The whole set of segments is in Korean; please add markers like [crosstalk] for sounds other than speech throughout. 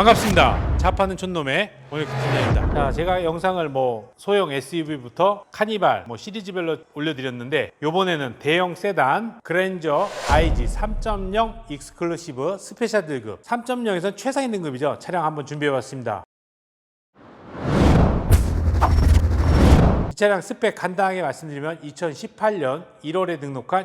반갑습니다. 자파는 촌놈의 오늘 김팀장입니다. 자, 제가 영상을 뭐 소형 SUV부터 카니발 뭐 시리즈별로 올려드렸는데 이번에는 대형 세단 그랜저 IG 3.0 익스클루시브 스페셜 등급 3.0에서는 최상위 등급이죠. 차량 한번 준비해봤습니다. 이 차량 스펙 간단하게 말씀드리면 2018년 1월에 등록한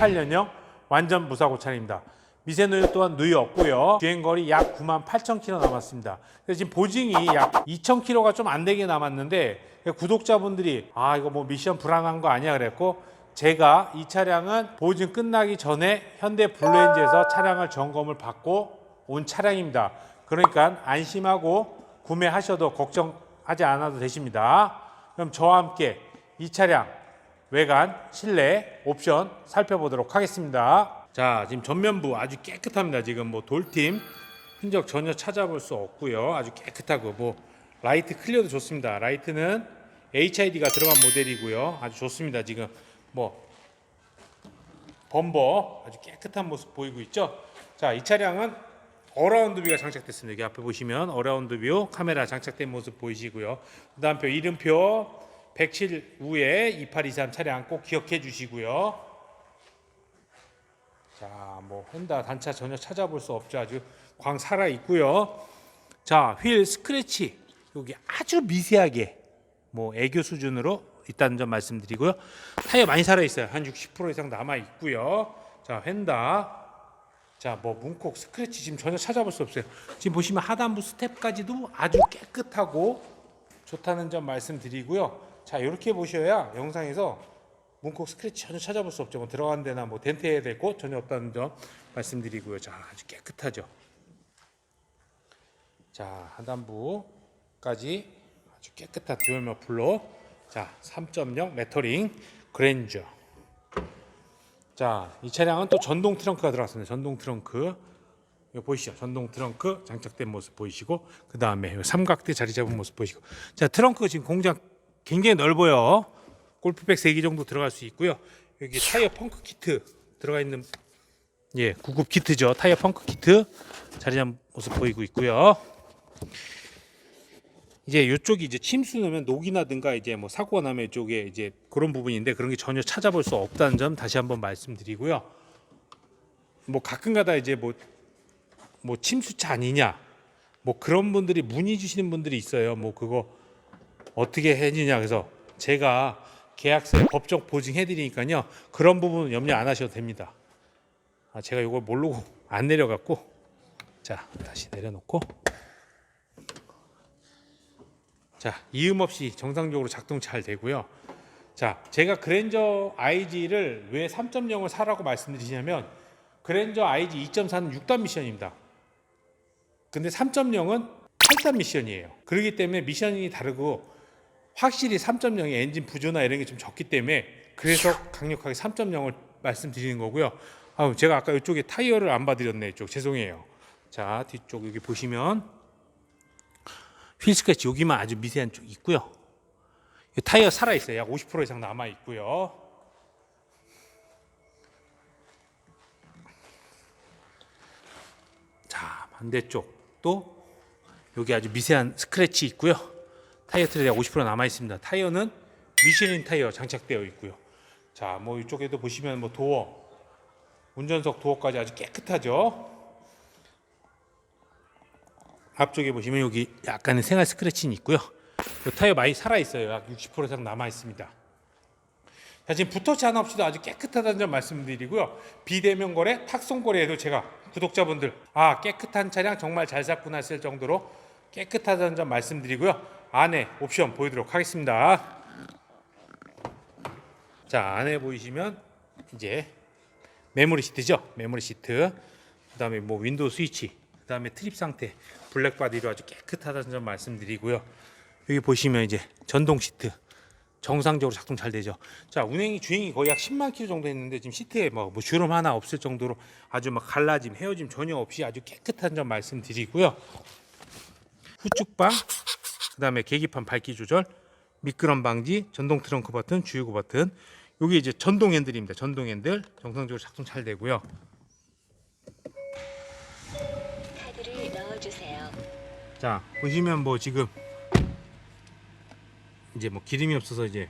2018년형 완전 무사고 차량입니다. 미세 누유 또한 누유 없고요. 주행 거리 약 9만 8천 킬로 남았습니다. 지금 보증이 약 2천 킬로가 좀 안 되게 남았는데 구독자분들이 아 이거 뭐 미션 불안한 거 아니야 그랬고 제가 이 차량은 보증 끝나기 전에 현대 블루엔즈에서 차량을 점검을 받고 온 차량입니다. 그러니까 안심하고 구매하셔도 걱정하지 않아도 되십니다. 그럼 저와 함께 이 차량 외관, 실내, 옵션 살펴보도록 하겠습니다. 자, 지금 전면부 아주 깨끗합니다. 지금 뭐 돌팀 흔적 전혀 찾아볼 수 없고요. 아주 깨끗하고 뭐 라이트 클리어도 좋습니다. 라이트는 HID가 들어간 모델이고요. 아주 좋습니다. 지금 뭐 범버 아주 깨끗한 모습 보이고 있죠. 자, 이 차량은 어라운드 뷰가 장착됐습니다. 여기 앞에 보시면 어라운드 뷰 카메라 장착된 모습 보이시고요. 그다음표 이름표 107 우에 2823 차량 꼭 기억해 주시고요. 자, 뭐 혼다 단차 전혀 찾아볼 수 없죠. 아주 광 살아 있고요. 자, 휠 스크래치 여기 아주 미세하게 뭐 애교 수준으로 있다는 점 말씀드리고요. 타이어 많이 살아 있어요. 한 60% 이상 남아 있고요. 자, 휀다. 자, 뭐 문콕 스크래치 지금 전혀 찾아볼 수 없어요. 지금 보시면 하단부 스텝까지도 아주 깨끗하고 좋다는 점 말씀드리고요. 자, 이렇게 보셔야 영상에서 문콕 스크래치 전혀 찾아볼 수 없죠. 뭐 들어간 데나 뭐될곳 전혀 없다는 점 말씀드리고요. 자, 아주 깨끗하죠. 자, 하단부까지 아주 깨끗한 듀얼 머플러. 자, 3.0 레터링 그랜저. 자, 이 차량은 또 전동 트렁크가 들어갔습니다. 전동 트렁크. 이거 보이시죠? 전동 트렁크 장착된 모습 보이시고 그 다음에 삼각대 자리 잡은 모습 보이시고 자 트렁크 지금 공장 굉장히 넓어요. 골프백 3개 정도 들어갈 수 있고요. 여기 타이어 펑크 키트 들어가 있는 예 구급 키트죠. 타이어 펑크 키트 자리 잡은 모습 보이고 있고요. 이제 이쪽이 이제 침수 넣으면 녹이나든가 이제 뭐 사고가 나면 이쪽에 이제 그런 부분인데 그런 게 전혀 찾아볼 수 없다는 점 다시 한번 말씀드리고요. 뭐 가끔가다 이제 뭐뭐 침수차 아니냐 뭐 그런 분들이 문의 주시는 분들이 있어요. 뭐 그거 어떻게 해주냐 그래서 제가 계약서에 법적 보증해 드리니까요. 그런 부분 염려 안 하셔도 됩니다. 아, 제가 이걸 모르고 [laughs] 안 내려갔고 자 다시 내려놓고 자 이음 없이 정상적으로 작동 잘 되고요. 자 제가 그랜저 IG를 왜 3.0을 사라고 말씀드리냐면 그랜저 IG 2.4는 6단 미션입니다. 근데 3.0은 8단 미션이에요. 그렇기 때문에 미션이 다르고 확실히 3.0의 엔진 부조나 이런 게 좀 적기 때문에 그래서 강력하게 3.0을 말씀드리는 거고요. 아, 제가 아까 이쪽에 타이어를 안 봐드렸네. 이쪽 죄송해요. 자 뒤쪽 여기 보시면 휠 스크래치 여기만 아주 미세한 쪽 있고요. 이 타이어 살아 있어요. 약 50% 이상 남아 있고요. 자 반대쪽도 여기 아주 미세한 스크래치 있고요. 타이어 약50% 남아 있습니다. 타이어는 미쉐린 타이어 장착되어 있고요. 자, 뭐 이쪽에도 보시면 뭐 도어, 운전석 도어까지 아주 깨끗하죠. 앞쪽에 보시면 여기 약간의 생활 스크래치는 있고요. 이 타이어 많이 살아 있어요. 약 60% 이상 남아 있습니다. 자, 지금 붙어치 하나 없이도 아주 깨끗하다는 점 말씀드리고요. 비대면 거래, 탁송 거래에도 제가 구독자분들 아 깨끗한 차량 정말 잘 샀구나 했을 정도로 깨끗하다는 점 말씀드리고요. 안에 옵션 보여드리도록 하겠습니다. 자 안에 보이시면 이제 메모리 시트죠. 메모리 시트. 그다음에 뭐 윈도우 스위치. 그다음에 트립 상태 블랙 바디로 아주 깨끗하다는 점 말씀드리고요. 여기 보시면 이제 전동 시트 정상적으로 작동 잘 되죠. 자 운행이 주행이 거의 약 10만 킬로 정도 했는데 지금 시트에 뭐, 뭐 주름 하나 없을 정도로 아주 막 갈라짐, 헤어짐 전혀 없이 아주 깨끗한 점 말씀드리고요. 후축방, 그 다음에 계기판 밝기 조절, 미끄럼 방지, 전동 트렁크 버튼, 주유구 버튼. 여기 이제 전동 핸들입니다. 전동 핸들 정상적으로 작동 잘 되고요. 카드를 넣어주세요. 자 보시면 뭐 지금 이제 뭐 기름이 없어서 이제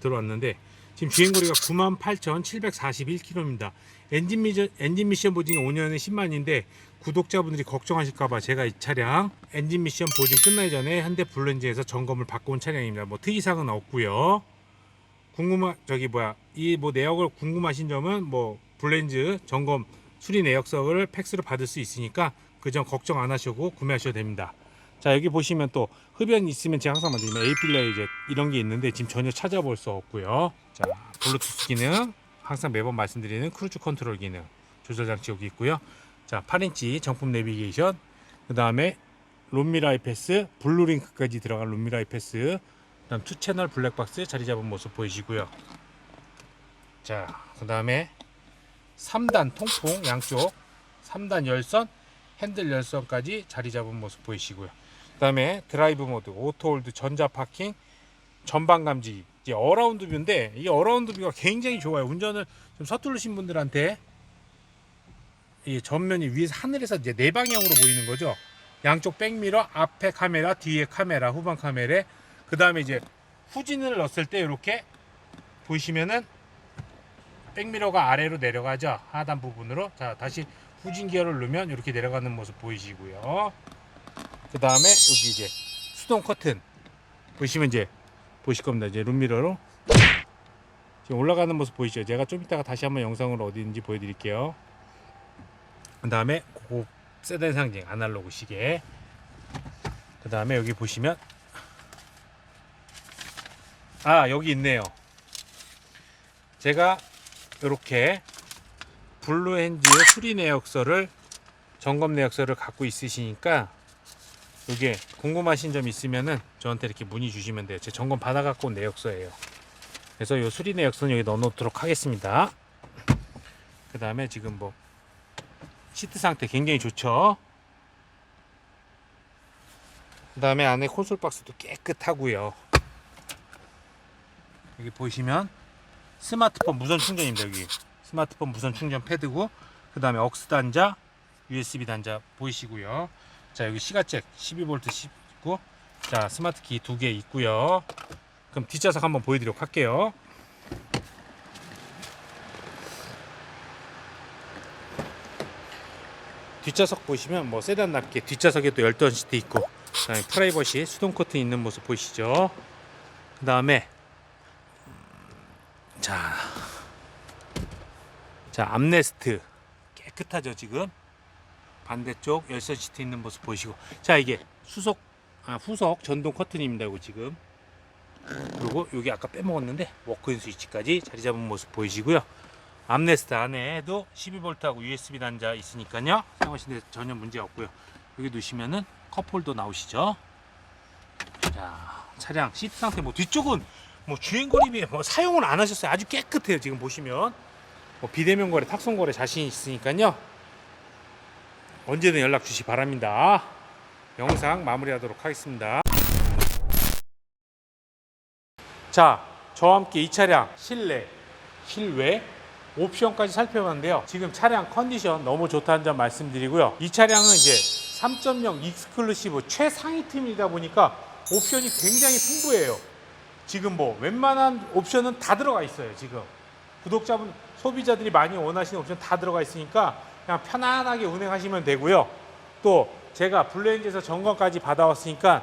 들어왔는데 지금 주행거리가 98,741km입니다. 엔진 미션 엔진 미션 보증이 5년에 10만인데 구독자분들이 걱정하실까봐 제가 이 차량 엔진 미션 보증 끝나기 전에 현대 블렌즈에서 점검을 받고 온 차량입니다. 뭐 특이사항은 없고요. 궁금한 저기 뭐야 이 뭐 내역을 궁금하신 점은 뭐 블렌즈 점검 수리 내역서를 팩스로 받을 수 있으니까 그 점 걱정 안 하시고 구매하셔도 됩니다. 자 여기 보시면 또 흡연 있으면 제가 항상 말드리면 에이필러에 이제 이런 게 있는데 지금 전혀 찾아볼 수 없고요. 자 블루투스 기능 항상 매번 말씀드리는 크루즈 컨트롤 기능 조절 장치 여기 있고요. 자 8인치 정품 내비게이션 그 다음에 롬미라 이 패스 블루링크까지 들어간 롬미라 이 패스 그다음 투 채널 블랙박스 자리 잡은 모습 보이시고요. 자, 그다음에 3단 통풍 양쪽 3단 열선 핸들 열선까지 자리 잡은 모습 보이시고요. 그 다음에 드라이브 모드, 오토 홀드, 전자 파킹, 전방 감지 이제 어라운드 뷰인데 이 어라운드 뷰가 굉장히 좋아요. 운전을 좀 서투르신 분들한테 이 전면이 위에서 하늘에서 이제 네 방향으로 보이는 거죠. 양쪽 백미러, 앞에 카메라, 뒤에 카메라, 후방 카메라. 그 다음에 이제 후진을 넣었을 때 이렇게 보시면은 백미러가 아래로 내려가죠. 하단 부분으로. 자, 다시 후진 기어를 넣으면 이렇게 내려가는 모습 보이시고요. 그 다음에 여기 이제 수동 커튼 보시면 이제 보실 겁니다. 이제 룸미러로 지금 올라가는 모습 보이시죠? 제가 좀 이따가 다시 한번 영상으로 어디인지 보여드릴게요. 그 다음에 고급 세단 상징 아날로그 시계. 그 다음에 여기 보시면 아 여기 있네요. 제가 이렇게 블루핸즈의 수리 내역서를 점검 내역서를 갖고 있으시니까 이게 궁금하신 점 있으면은 저한테 이렇게 문의 주시면 돼요. 제 점검 받아 갖고 온 내역서예요. 그래서 이 수리 내역서는 여기 넣어 놓도록 하겠습니다. 그 다음에 지금 뭐 시트 상태 굉장히 좋죠. 그 다음에 안에 콘솔 박스도 깨끗하고요. 여기 보시면 스마트폰 무선 충전입니다. 여기 스마트폰 무선 충전 패드고 그 다음에 억스 단자, USB 단자 보이시고요. 자 여기 시가잭 12V 있고 자 스마트 키 두 개 있고요. 그럼 뒷좌석 한번 보여드리도록 할게요. 뒷좌석 보시면 뭐 세단답게 뒷좌석에 또 열선 시트 있고 그다음에 프라이버시 수동 커튼 있는 모습 보이시죠? 그 다음에 자, 자 암레스트 깨끗하죠 지금 반대쪽 열선 시트 있는 모습 보이시고. 자 이게 수석 아, 후석 전동 커튼입니다 이거 지금. 그리고 여기 아까 빼먹었는데 워크인 스위치까지 자리 잡은 모습 보이시고요. 암레스트 안에도 12V하고 USB 단자 있으니까요. 사용하시는데 전혀 문제 없고요. 여기 두시면은 컵홀더 나오시죠. 자 차량 시트 상태 뭐 뒤쪽은 뭐 주행 거리 비해 뭐 사용을 안 하셨어요. 아주 깨끗해요 지금 보시면. 뭐 비대면 거래 탁송 거래 자신 있으니까요 언제든 연락 주시 기 바랍니다 영상 마무리하도록 하겠습니다 자 저와 함께 이 차량 실내 실외 옵션까지 살펴봤는데요. 지금 차량 컨디션 너무 좋다는 점 말씀드리고요. 이 차량은 이제 3.0 익스클루시브 최상위 팀이다 보니까 옵션이 굉장히 풍부해요. 지금 뭐 웬만한 옵션은 다 들어가 있어요. 지금 구독자분 소비자들이 많이 원하시는 옵션 다 들어가 있으니까 그냥 편안하게 운행하시면 되고요. 또 제가 블루엔즈에서 점검까지 받아왔으니까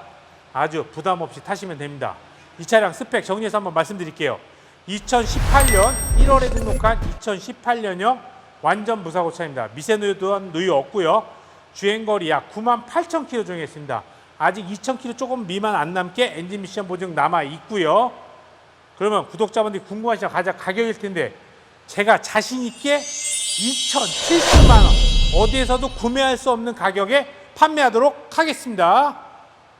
아주 부담 없이 타시면 됩니다. 이 차량 스펙 정리해서 한번 말씀드릴게요. 2018년 1월에 등록한 2018년형 완전 무사고 차입니다. 미세누유 또한 누유 없고요. 주행거리 약 9만 8천 킬로 정했습니다. 아직 2천 킬로 조금 미만 안 남게 엔진 미션 보증 남아 있고요. 그러면 구독자분들이 궁금하시죠? 가장 가격일 텐데 제가 자신 있게 2,070만 원 어디에서도 구매할 수 없는 가격에 판매하도록 하겠습니다.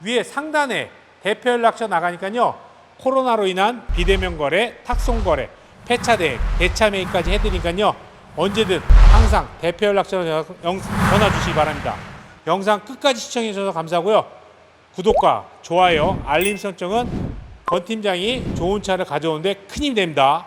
위에 상단에 대표 연락처 나가니까요. 코로나로 인한 비대면 거래, 탁송 거래, 폐차 대행, 대차 매입까지 해드리니까요. 언제든 항상 대표 연락처 영- 전화 주시기 바랍니다. 영상 끝까지 시청해 주셔서 감사하고요. 구독과 좋아요, 알림 설정은 권 팀장이 좋은 차를 가져오는데 큰 힘이 됩니다.